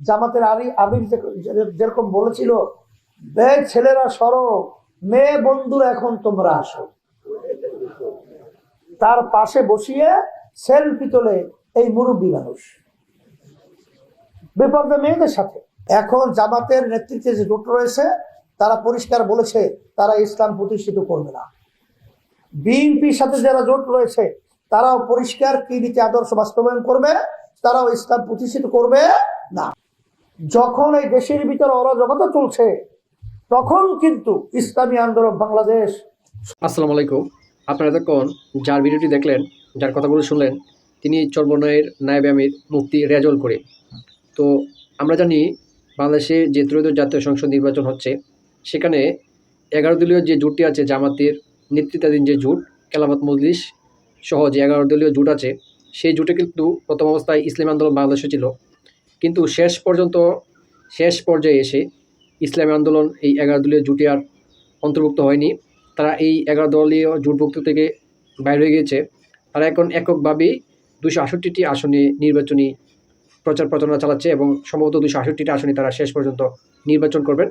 জামাতের আলী আবির যেরকম বলেছিল, বে ছেলেরা সরো, মেয়ে বন্ধুরা এখন তোমরা আসো। তার পাশে বসিয়ে সেলফি তোলে এই মুরব্বী মানুষ। বেপর্দা মেয়েদের সাথে। এখন জামাতের নেতৃত্বে যে জোট রয়েছে, তারা পরিষ্কার বলেছে, তারা ইসলাম প্রতিষ্ঠিত করবে না। বিএনপির সাথে যারা জোট রয়েছে, তারাও পরিষ্কার কি নীতি আদর্শ বাস্তবায়ন করবে, তারাও ইসলাম প্রতিষ্ঠিত করবে। যখন এই দেশের ভিতরে অরাজকতা চলছে, তখন কিন্তু ইসলামী আন্দোলন বাংলাদেশ। আসসালামু আলাইকুম। আপনারা এতক্ষণ যার ভিডিওটি দেখলেন, যার কথাগুলো শুনলেন, তিনি চর্মনয়ের নায়েব আমির মুফতি রেজল করে তো আমরা জানি বাংলাদেশে যে ত্রয়োদশ জাতীয় সংসদ নির্বাচন হচ্ছে, সেখানে এগারো দলীয় যে জোটটি আছে, জামাতের নেতৃত্বাধীন যে জোট কেলামত মজলিস সহ যে এগারো দলীয় জোট আছে, সেই জোটে কিন্তু প্রথম অবস্থায় ইসলাম আন্দোলন বাংলাদেশে ছিল। কিন্তু শেষ পর্যন্ত, শেষ পর্যায়ে এসে ইসলামী আন্দোলন এই এগারো দলীয় জোটে আর অন্তর্ভুক্ত হয়নি। তারা এই এগারো দলীয় জোটভুক্ত থেকে বাইরে হয়ে গিয়েছে। তারা এখন এককভাবেই দুশো আষট্টিটি আসনে নির্বাচনী প্রচার প্রচারণা চালাচ্ছে এবং সম্ভবত দুশো আষট্টিটি আসনে তারা শেষ পর্যন্ত নির্বাচন করবেন।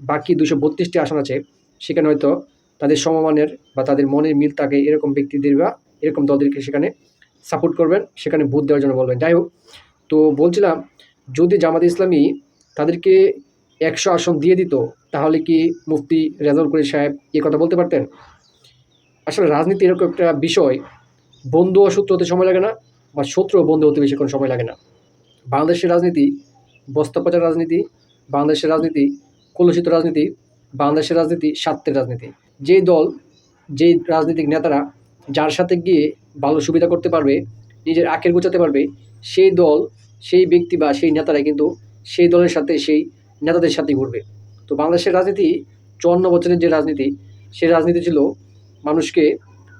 বাকি দুশো বত্রিশটি আসন আছে। সেখানে হয়তো তাদের সমমানের বা তাদের মনের মিল থাকে এরকম ব্যক্তিদের বা এরকম দলদেরকে সেখানে সাপোর্ট করবেন, সেখানে ভোট দেওয়ার জন্য বলবেন। যাই হোক, তো বলছিলাম যদি জামাত ইসলামী তাদেরকে একশো আসন দিয়ে দিত, তাহলে কি মুফতি রেজাউল করিম সাহেব এ কথা বলতে পারতেন? আসলে রাজনীতি এরকম একটা বিষয়, বন্ধু ও শত্রু হতে সময় লাগে না বা শত্রু বন্ধু হতে বেশিক্ষণ সময় লাগে না। বাংলাদেশের রাজনীতি বস্তা পচার রাজনীতি, বাংলাদেশের রাজনীতি, কলুষিত রাজনীতি, বাংলাদেশের রাজনীতি, স্বার্থের রাজনীতি। যেই দল, যেই রাজনৈতিক নেতারা যার সাথে গিয়ে ভালো সুবিধা করতে পারবে, নিজের আখের গোছাতে পারবে, সেই দল সেই ব্যক্তি বা সেই নেতারা কিন্তু সেই দলের সাথে, সেই নেতাদের সাথেই ঘুরবে। তো বাংলাদেশের রাজনীতি, চুয়ান্ন বছরের যে রাজনীতি, সেই রাজনীতি ছিল মানুষকে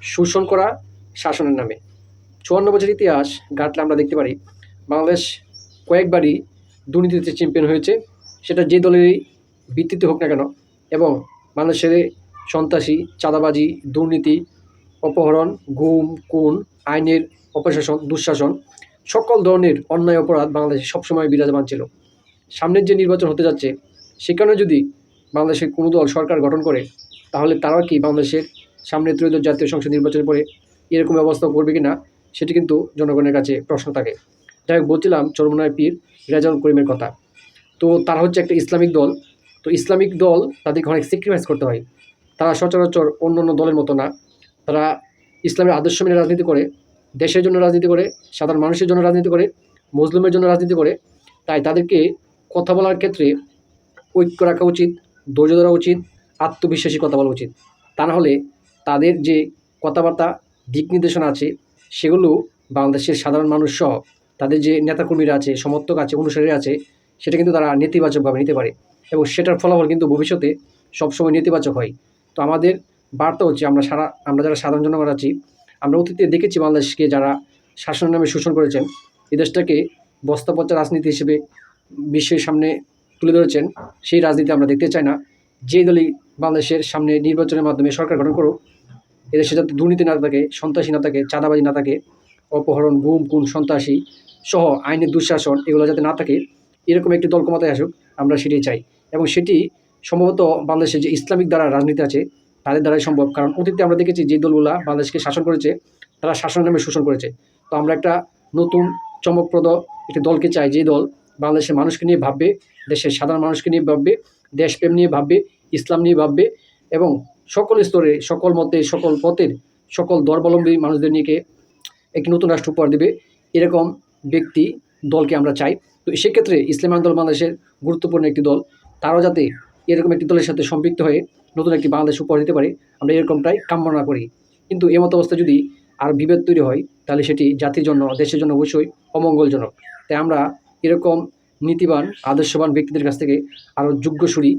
শোষণ করা শাসনের নামে। চুয়ান্ন বছর ইতিহাস ঘাটলে আমরা দেখতে পারি, বাংলাদেশ কয়েকবারই দুর্নীতিতে চ্যাম্পিয়ন হয়েছে। সেটা যে দলেরই ভিত্তিতে হোক না কেন, এবং মানুষের সন্ত্রাসী, চাঁদাবাজি, দুর্নীতি, অপহরণ, গুম, খুন, আইনের অপশাসন, দুঃশাসন সকল ধরনের অন্যায় অপরাধ বাংলাদেশে সবসময় বিরাজমান ছিল। সামনের যে নির্বাচন হতে যাচ্ছে, সেখানে যদি বাংলাদেশের কোনো দল সরকার গঠন করে, তাহলে তারাও কি বাংলাদেশের সামনে ত্রয়োদশ জাতীয় সংসদ নির্বাচনের পরে এরকম ব্যবস্থা করবে কি না সেটি কিন্তু জনগণের কাছে প্রশ্ন থাকে। যাই হোক, বলছিলাম, চরমনায় পীর রেজাউল করিমের কথা। তো তারা হচ্ছে একটা ইসলামিক দল। তো ইসলামিক দল তাদেরকে অনেক স্যাক্রিফাইস করতে হয়। তারা সচরাচর অন্য অন্য দলের মতো না। তারা ইসলামের আদর্শ মেনে রাজনীতি করে। দেশের জন্য রাজনীতি করে, সাধারণ মানুষের জন্য রাজনীতি করে, মুসলিমের জন্য রাজনীতি করে, তাই তাদেরকে কথা বলার ক্ষেত্রে ঐক্য রাখা উচিত, ধৈর্য ধরা উচিত, আত্মবিশ্বাসী কথা বলা উচিত। তা না হলে তাদের যে কথাবার্তা, দিক নির্দেশনা আছে, সেগুলো বাংলাদেশের সাধারণ মানুষ সহ তাদের যে নেতাকর্মীরা আছে, সমর্থক আছে অনুসারী আছে, সেটা কিন্তু তারা নেতিবাচকভাবে নিতে পারে এবং সেটার ফলাফল কিন্তু ভবিষ্যতে সবসময় নেতিবাচক হয়। তো আমাদের বার্তা হচ্ছে আমরা সারা, আমরা যারা সাধারণ জনগণ আছি আমরা অতীতে দেখেছি বাংলাদেশকে যারা শাসনের নামে শোষণ করেছেন, এই দেশটাকে বস্তাপচা রাজনীতি হিসেবে বিশ্বের সামনে তুলে ধরেছেন, সেই রাজনীতি আমরা দেখতে চাই না। যে দলই বাংলাদেশের সামনে নির্বাচনের মাধ্যমে সরকার গঠন করুক, এদেশে যাতে দুর্নীতি না থাকে, সন্ত্রাসী না থাকে, চাঁদাবাজি না থাকে, অপহরণ, গুম, খুন, সন্ত্রাসী সহ আইনের দুঃশাসন এগুলো যাতে না থাকে, এরকম একটি দল ক্ষমতায় আসুক, আমরা সেটি চাই। এবং সেটি সম্ভবত বাংলাদেশের যে ইসলামিক দ্বারা রাজনীতি আছে তাদের দ্বারাই সম্ভব। কারণ অতীতে আমরা দেখেছি যে দলগুলা বাংলাদেশকে শাসন করেছে, তারা শাসন নামে শোষণ করেছে। তো আমরা একটা নতুন, চমকপ্রদ একটি দলকে চাই যে দল বাংলাদেশের মানুষকে নিয়ে ভাববে, দেশের সাধারণ মানুষকে নিয়ে ভাববে, দেশপ্রেম নিয়ে ভাববে, ইসলাম নিয়ে ভাববে এবং সকল স্তরে, সকল মতে, সকল পথের, সকল ধর্মাবলম্বী মানুষদের নিয়ে একটি নতুন রাষ্ট্র উপহার দেবে, এরকম ব্যক্তি দলকে আমরা চাই। তো সেক্ষেত্রে ইসলাম আন্দোলন বাংলাদেশের গুরুত্বপূর্ণ একটি দল। তারাও যাতে এরকম একটি দলের সাথে সম্পৃক্ত হয়ে নতুন একটি বাংলাদেশ উপহার দিতে পারে, আমরা এরকমটাই কামনা করি। কিন্তু এমতো অবস্থা যদি আর বিভেদ তৈরি হয়, তাহলে সেটি জাতির জন্য, দেশের জন্য অবশ্যই অমঙ্গলজনক। তাই আমরা এরকম নীতিবান, আদর্শবান ব্যক্তিদের কাছ থেকে আরও যোগ্যসুরী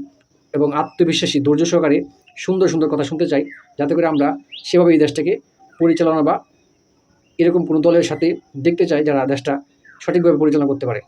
এবং আত্মবিশ্বাসী, ধৈর্য সহকারে সুন্দর সুন্দর কথা শুনতে চাই, যাতে করে আমরা সেভাবে এই দেশটাকে পরিচালনা বা এরকম কোনো দলের সাথে দেখতে চাই যারা দেশটা সঠিকভাবে পরিচালনা করতে পারে।